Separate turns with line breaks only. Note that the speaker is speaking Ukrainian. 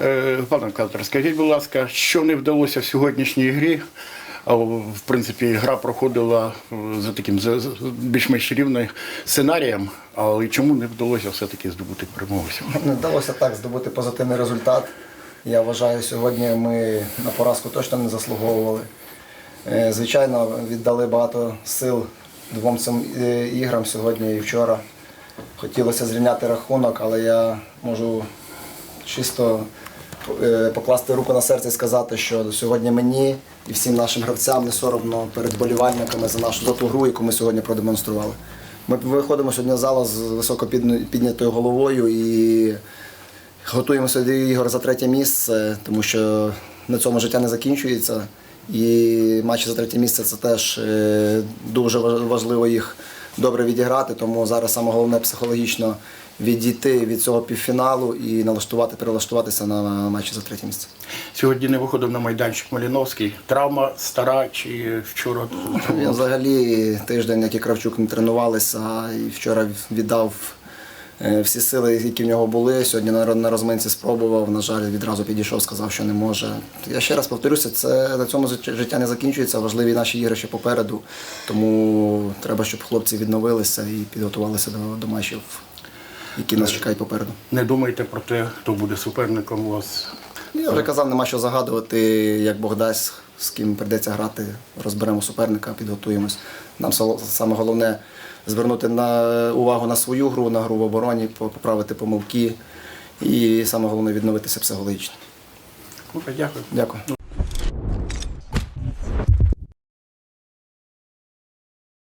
Е, Пане Катер, скажіть, будь ласка, що не вдалося в сьогоднішній грі? В принципі, гра проходила е, за таким більш-менш рівним сценарієм, але чому не вдалося все-таки здобути перемогу?
Не вдалося так здобути позитивний результат. Я вважаю, сьогодні ми на поразку точно не заслуговували. Е, Звичайно, віддали багато сил двом цим іграм сьогодні і вчора. Хотілося зрівняти рахунок, але я можу чисто покласти руку на серце і сказати, що сьогодні мені і всім нашим гравцям не соромно перед вболівальниками за нашу за ту гру, яку ми сьогодні продемонстрували. Ми виходимо сьогодні з зала з високо піднятою головою і готуємося до ігор за третє місце, тому що на цьому життя не закінчується. І матчі за третє місце це теж е, дуже важливо їх добре відіграти. Тому зараз саме головне психологічно відійти від цього півфіналу і налаштувати, перелаштуватися на матчі за третє місце.
Сьогодні не виходив на майданчик Маліновський. Травма стара чи вчора?
Він взагалі тиждень, як і Кравчук не тренувалися, і вчора віддав всі сили, які в нього були. Сьогодні на розминці спробував. На жаль, відразу підійшов, сказав, що не може. Я ще раз повторюся, це на цьому життя- життя не закінчується. Важливі наші ігри ще попереду. Тому треба, щоб хлопці відновилися і підготувалися до, до матчів, які нас чекають попереду.
Не думайте про те, хто буде суперником у вас.
Я вже казав, нема що загадувати, як Бог дасть, з ким прийдеться грати, розберемо суперника, підготуємось. Нам саме головне звернути на увагу на свою гру, на гру в обороні, поправити помилки і саме головне відновитися психологічно.
Дякую.
Дякую.